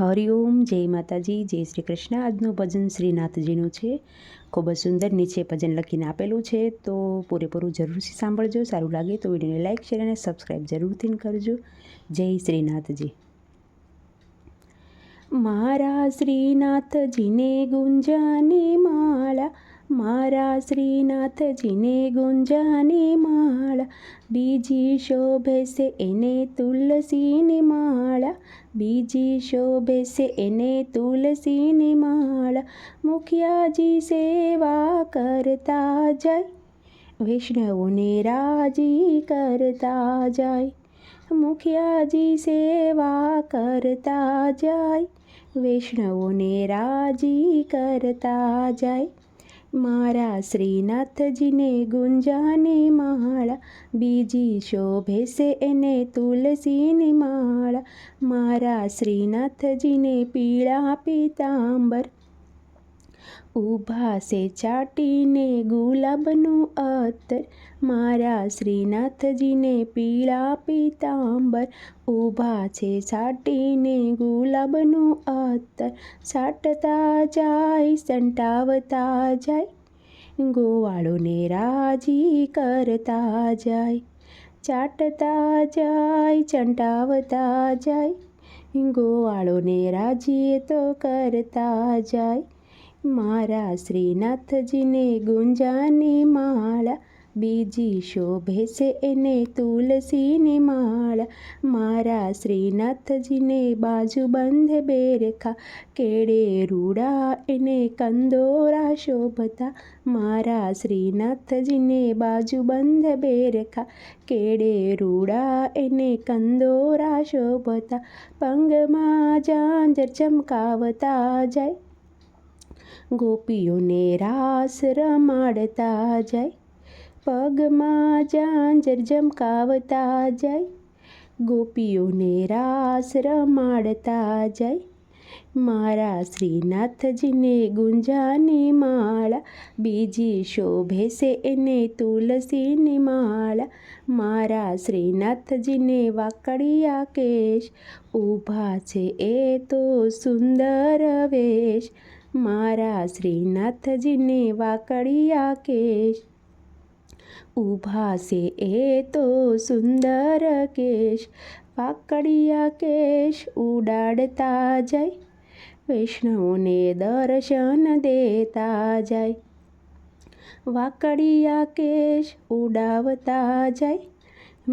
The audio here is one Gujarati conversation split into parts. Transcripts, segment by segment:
હરિઓમ જય માતાજી, જય શ્રી કૃષ્ણ. આજનું ભજન શ્રીનાથજીનું છે. ખૂબ જ સુંદર નીચે ભજન લખીને આપેલું છે. તો પૂરેપૂરું જરૂરથી સાંભળજો. સારું લાગે તો વિડીયોને લાઇક શેર અને સબસ્ક્રાઈબ જરૂરથી કરજો. જય શ્રીનાથજી. મારા શ્રીનાથજીને ગુંજાની માળા મારા શ્રીનાથજીને ગુંજાની માળા. બીજી શોભે છે એને તુલસીની માળા. બીજી શોભે છે એને તુલસીની માળા. મુખિયાજી સેવા કરતા જાય. વૈષ્ણવોને રાજી કરતા જાય. મુખિયાજી સેવા કરતા જાય. વૈષ્ણવોને રાજી કરતા જાય. મારા શ્રીનાથજીને ગુંજાની માળા બીજી શોભે છે એને તુલસીની માળા. મારા શ્રીનાથજીને પીળા પીતાંબર ઊભા છે ચાટીને ગુલાબનું અત્તર મારા શ્રીનાથજીને પીળા પીતાંબર. ઊભા છે ચાટીને ગુલાબનું અત્તર સાટતા જાય, સંટાવતા જાય. ગોવાળોને રાજી કરતા જાય. ચાટતા જાય ચંટાવતા જાય. ગોવાળોને રાજી તો કરતા જાય. મારા શ્રીનાથજીને ગુંજાની માળા, બીજી શોભે છે એને તુલસીની માળા. મારા શ્રીનાથજીને બાજુ બંધ બેરખા કેડે રૂડા એને કંદોરા શોભતા. મારા શ્રીનાથજીને બાજુ બંધ બેરખા કેડે રૂડા એને કંદોરા શોભતા. પંગમાં જાંજર ચમકાવતા જાય ગોપીઓને રાસ રમાડતા જાય, પગમાં જાંજર જમકાવતા જાય, ગોપીઓને રાસ રમાડતા જાય. મારા શ્રીનાથજીને ગુંજાની માળા, બીજી શોભે છે એને તુલસીની માળા. મારા શ્રીનાથજીને વાકડિયા કેશ, ઊભા છે એ તો સુંદર વેશ. મારા શ્રીનાથજીને વાકડિયા કેશ. ઊભા છે એ તો સુંદર કેશ. વાકડિયા કેશ ઉડાડતા જાય. વૈષ્ણવને દર્શન દેતા જાય. વાકડિયા કેશ ઉડાવતા જાય.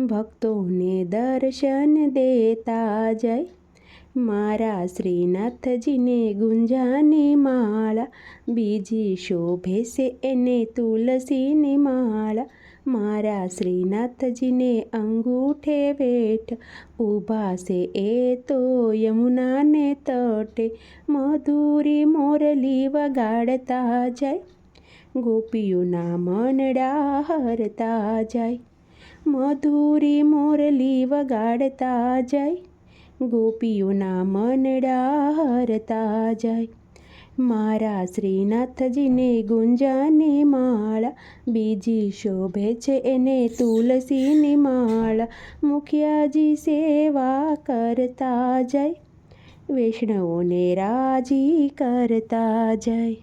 ભક્તોને દર્શન દેતા જાય. મારા શ્રીનાથજીને ગુંજાની માળા, બીજી શોભે છે એને તુલસીની માળા. મારા શ્રીનાથજીને અંગૂઠે વેઠ, ઊભા છે એ તો યમુનાને તટે. મધુરી મોરલી વગાડતા જાય, ગોપીઓના મનડા હરતા જાય. મધુરી મોરલી વગાડતા જાય ગોપીઓના મનડા હરતા જાય મારા શ્રીનાથજીને ગુંજાની માળા, બીજી શોભે છે એને તુલસીની માળા, મુખિયાજી સેવા કરતા જાય. વૈષ્ણવોને રાજી કરતા જાય.